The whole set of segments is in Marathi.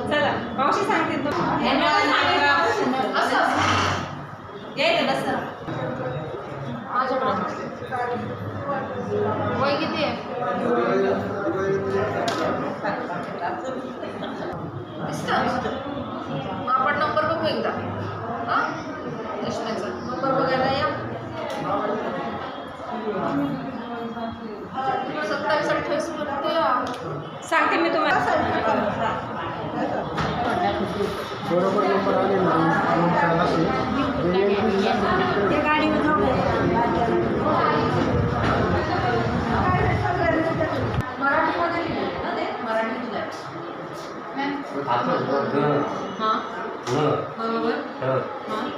चला मावशी सांगते तो यायचं बस वय किती आहे दिसतं मग आपण नंबर बघू एकदा हाँ? चष्म्याचा नंबर बघायला या? सत्तावीस अठ्ठावीस सांगते मी तुम्हाला बरोबर नंबर आले हां? बरोबर? हां?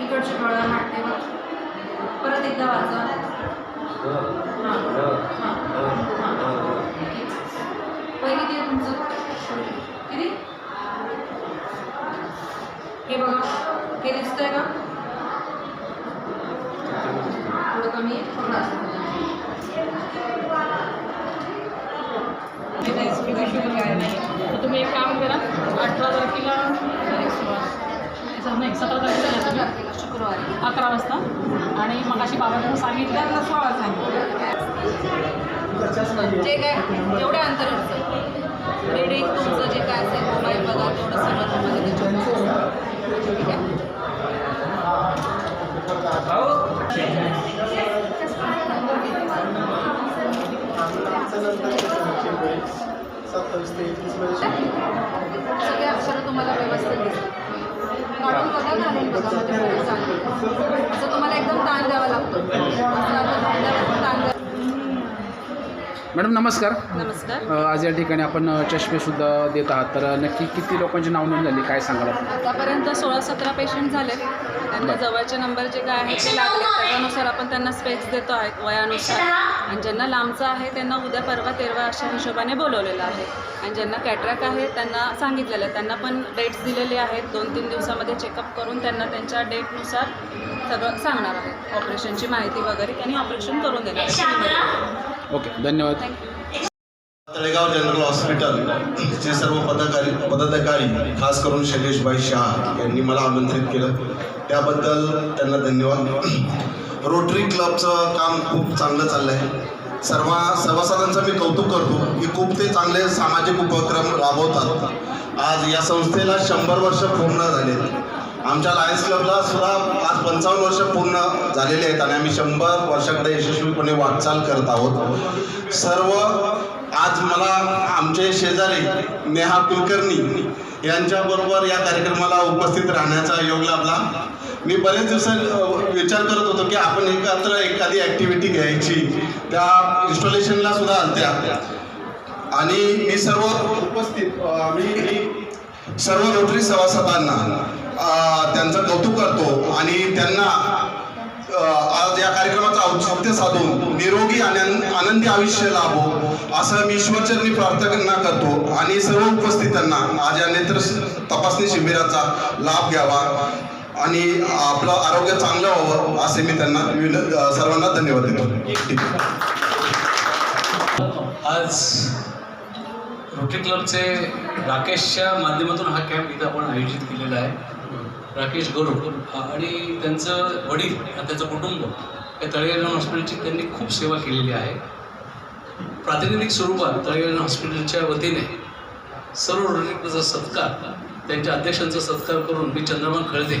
इकडची कळा नाट्यवर परत एकदा वाचा हां. हां. हां. वय किती आहे तुमचं. किती? हे बघा. हे दिसतंय का? थोडं कमी थोडं असं तर तुम्ही एक काम करा अठरा तारखेला नाही सतरा तारखेला शुक्रवारी. अकरा वाजता. आणि मग अशी बाबांना सांगितलं त्यांना सोळा सांगितलं. जे काय एवढ्या अंतराचं रीडिंग तुमचं जे काय असेल मोबाईल बघा थोडं सगळं तुम्हाला ठीक आहे? सत्तावीस ते एकवीस सगळे अक्षरं तुम्हाला व्यवस्थित दिसतील काढून बघा घालून बघा म्हणजे पुढे असं तुम्हाला एकदम ताण द्यावा लागतो. ताण मॅडम नमस्कार. नमस्कार. अ, आज या ठिकाणी आपण अ, चष्मेसुद्धा देत आहात. तर नक्की किती लोकांची नाव नोंद झाली काय सांगाल आपण? आतापर्यंत सोळा सतरा पेशंट झाले त्यांना जवळचे नंबर जे काय आहेत ते लागले. त्याच्यानुसार आपण त्यांना स्पेक्स देतो आहे वयानुसार. आणि ज्यांना लांबचं आहे त्यांना उद्या परवा तेरवा अशा हिशोबाने बोलवलेलं आहे. आणि ज्यांना कॅट्रॅक आहे त्यांना सांगितलेलं आहे. त्यांना पण डेट्स दिलेले आहेत. दोन तीन दिवसामध्ये चेकअप करून त्यांना त्यांच्या डेटनुसार सगळं सांगणार आहे. ऑपरेशनची माहिती वगैरे त्यांनी ऑपरेशन करून देणार आहे. ओके धन्यवाद. तळेगाव जनरल हॉस्पिटल चे सर्व पदाधिकारी पदाधिकारी खास करून शैलेशभाई शहा यांनी मला आमंत्रित केलं. त्याबद्दल त्यांना धन्यवाद. रोटरी क्लबचं काम खूप चांगलं चाललं आहे सर्व सभासदांचं मी कौतुक करतो की खूप ते चांगले सामाजिक उपक्रम राबवतात. आज या संस्थेला शंभर वर्ष पूर्ण झालेत. आमच्या लायन्स क्लबला सुद्धा पंचावन्न वर्ष पूर्ण झालेली आहेत आणि आम्ही शंभर वर्षाकडे यशस्वीपणे वाटचाल करत आहोत. सर्व आज मला आमचे शेजारी नेहा कुलकर्णी यांच्याबरोबर या कार्यक्रमाला उपस्थित राहण्याचा योग लाभला. मी बरेच दिवस विचार करत होतो की आपण एकत्र एखादी ॲक्टिव्हिटी घ्यायची. त्या इन्स्टॉलेशनला सुद्धा आणत्या आणि मी सर्व उपस्थित मी सर्व रोटरी सभासदांना त्यांचं कौतुक करतो आणि त्यांना आज या कार्यक्रमाचा औचित्य साधून निरोगी आनंद- आनंदी आयुष्य लाभो असं मी ईश्वरचरणी प्रार्थना करतो. आणि सर्व उपस्थितांना आज या नेत्र तपासणी शिबिराचा लाभ घ्यावा आणि आपलं आरोग्य चांगलं व्हावं असे मी त्यांना विन सर्वांना धन्यवाद देतो. आज रोटरी क्लबचे राकेशच्या माध्यमातून हा कॅम्प इथं आपण आयोजित केलेला आहे. राकेश गरुड आणि त्यांचं वडील आणि त्यांचं कुटुंब या तळेगाव हॉस्पिटलची त्यांनी खूप सेवा केलेली आहे. प्रातिनिधिक स्वरूपात तळेगाव हॉस्पिटलच्या वतीने सर्व रुग्णांचा सत्कार त्यांच्या अध्यक्षांचा सत्कार करून मी चंद्रमान खळदे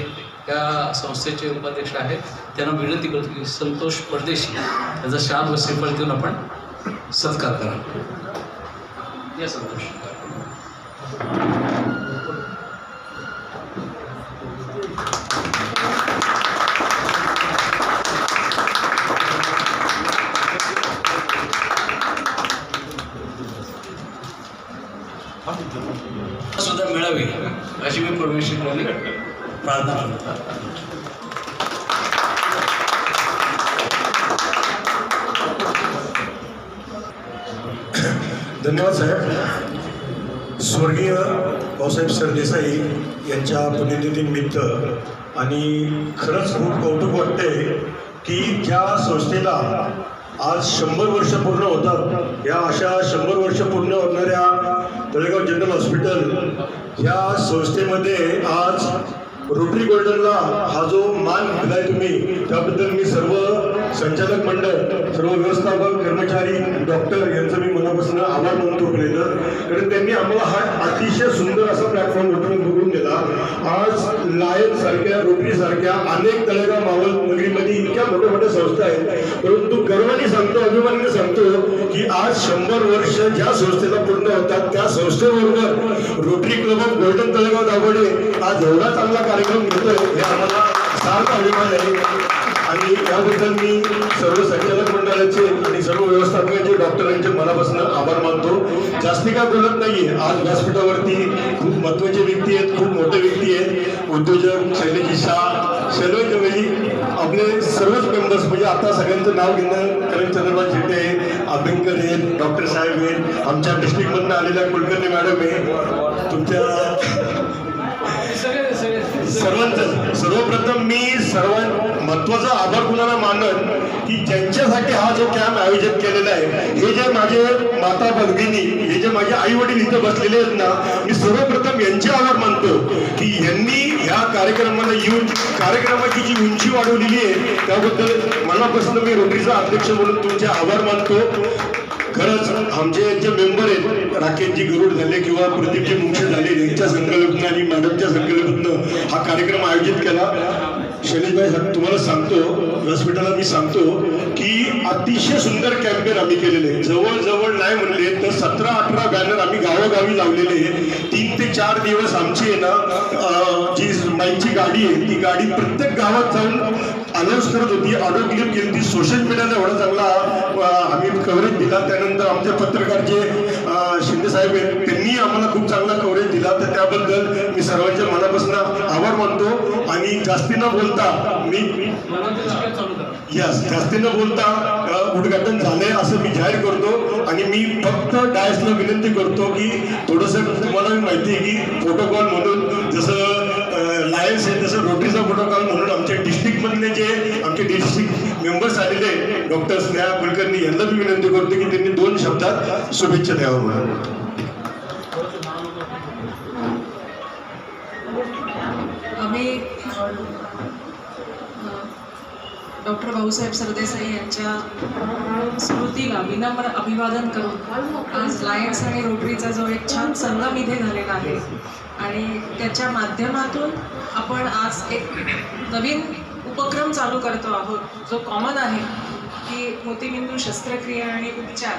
या संस्थेचे उपाध्यक्ष आहेत. त्यांना विनंती करतो की संतोष परदेशी त्याचा शाल व श्रीफळ देऊन आपण सत्कार करा या संतोष सुद्धा मिळावी अशी मी परमेश्वराने प्रार्थना करतो. धन्यवाद साहेब. स्वर्गीय भाऊसाहेब सरदेसाई यांच्या पुण्यतिथीनिमित्त आणि खरंच खूप कौतुक वाटते की ज्या संस्थेला आज शंभर वर्ष पूर्ण होतात. या अशा शंभर वर्ष पूर्ण होणाऱ्या तळेगाव जनरल हॉस्पिटल ह्या संस्थेमध्ये आज रोटरी गोल्डनला हा जो मान दिलाय तुम्ही त्याबद्दल मी सर्व संचालक मंडळ सर्व व्यवस्थापक कर्मचारी डॉक्टर यांचं मी मनापासून आभार मानतो कारण त्यांनी आम्हाला हा अतिशय सुंदर असा प्लॅटफॉर्म उपलब्ध करून दिला. आज लायन सारख्या रोटरी सारख्या अनेक तळेगाव मावळ नगरीमध्ये इतक्या मोठ्या मोठ्या संस्था आहेत. परंतु गर्वाने सांगतो अभिमानाने सांगतो की आज शंभर वर्ष ज्या संस्थेला पूर्ण होतात त्या संस्थेबरोबर Rotary club of golden Talegaon Dabhade आज एवढा चांगला कार्यक्रम घेतोय हे आम्हाला सार्थ अभिमान आहे. आणि याबद्दल मी सर्व संचालक मंडळाचे आणि सर्व व्यवस्थापकांचे डॉक्टरांचे मनापासून आभार मानतो. जास्ती काय बोलत नाहीये. आज व्यासपीठावरती खूप महत्त्वाचे व्यक्ती आहेत खूप मोठे व्यक्ती आहेत. उद्योजक शैलेजी शाह सर्व म्हणजे आपले सर्वच मेंबर्स म्हणजे आता सगळ्यांचं नाव घेणं करण चंद्रबाब शेट्टे आहे आंबेडकर आहेत डॉक्टर साहेब आहेत. आमच्या डिस्ट्रिक्टमधनं आलेल्या कुलकर्णी मॅडम आहे तुमच्या सर्वांचं. सर्वप्रथम मी सर्व महत्त्वाचा आभार कुणाला मानन की ज्यांच्यासाठी हा जो कॅम्प आयोजित केलेला आहे हे जे माझे माता भगिनी हे जे माझे आई वडील इथं बसलेले आहेत ना मी सर्वप्रथम यांचे आभार मानतो की यांनी ह्या कार्यक्रमाला येऊन कार्यक्रमाची जी उंची वाढवलेली आहे त्याबद्दल मनापासून मी रोटरीचा अध्यक्ष म्हणून तुमचे आभार मानतो. खरंच आमचे जे मेंबर आहेत राकेशजी गरुड झाले किंवा प्रदीपजी मुंगशे झाले यांच्या संकल्पना आणि मॅडमच्या संकल्पनेनं हा कार्यक्रम आयोजित केला. शैलेशभाई तुम्हाला सांगतो व्यासपीठाला मी सांगतो की अतिशय सुंदर कॅम्पेन आम्ही केलेले आहे. जवळजवळ नाही म्हणले तर सतरा अठरा बॅनर आम्ही गावोगावी लावलेले आहे. तीन ते चार दिवस आमची आहे ना जी माईची गाडी आहे ती गाडी प्रत्येक गावात जाऊन अनाऊन्स करत होती. ऑडिओ क्लिप केली ती सोशल मीडियाला एवढा चांगला आम्ही कव्हरेज दिला. त्यानंतर आमचे पत्रकार जे शिंदे साहेब आहेत त्यांनी आम्हाला खूप चांगला कव्हरेज दिला. तर त्याबद्दल मी सर्वांच्या मनापासून आभार मानतो. आणि जास्ती न बोलता मी यस जास्ती न बोलता उद्घाटन झालंय असं मी जाहीर करतो. आणि मी फक्त डायसला विनंती करतो की थोडंसं तुम्हाला माहिती आहे की प्रोटोकॉल म्हणून जसं लायन्स आहे तसं रोटरीचा प्रोटोकॉल म्हणून आमच्या मेंबर्स आलेले डॉक्टर स्नेहा कुलकर्णी यांना मी विनंती करतो की त्यांनी दोन शब्दात शुभेच्छा द्यावं म्हणून. आम्ही डॉक्टर भाऊसाहेब सरदेसाई यांच्या स्मृतीला विनम्र अभिवादन करून आज लायन्स आणि रोटरीचा जो एक छान संगम इथे झालेला आहे. आणि त्याच्या माध्यमातून आपण आज एक नवीन उपक्रम चालू करतो आहोत जो कॉमन आहे की मोतीबिंदू शस्त्रक्रिया आणि उपचार.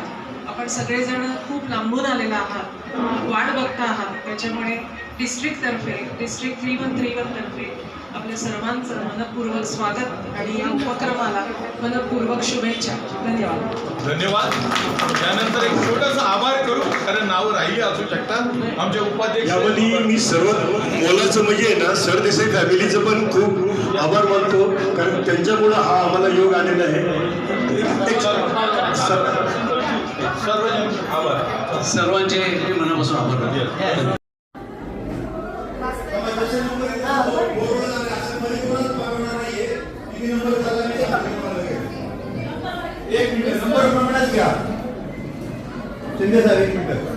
आपण सगळेजण खूप लांबून आलेला आहात वाट बघता आहात त्याच्यामुळे डिस्ट्रिक्टतर्फे district three one three one तर्फे आपल्या सर्वांचं मनपूर्वक स्वागत आणि या उपक्रमाला मनपूर्वक शुभेच्छा. धन्यवाद. धन्यवाद. त्यानंतर एक छोटासा आभार करू कारण नावं राहिली असू शकतात आमचे उपाध्यक्ष मी सर्वात मोलाचं म्हणजे ना सरदेसाई फॅमिलीचं पण खूप आभार मानतो कारण त्यांच्यामुळं हा आम्हाला योग आलेला आहे. सर्वांचे मनापासून आभार मानतो घ्या शिंदे साहेब एक मिनिट.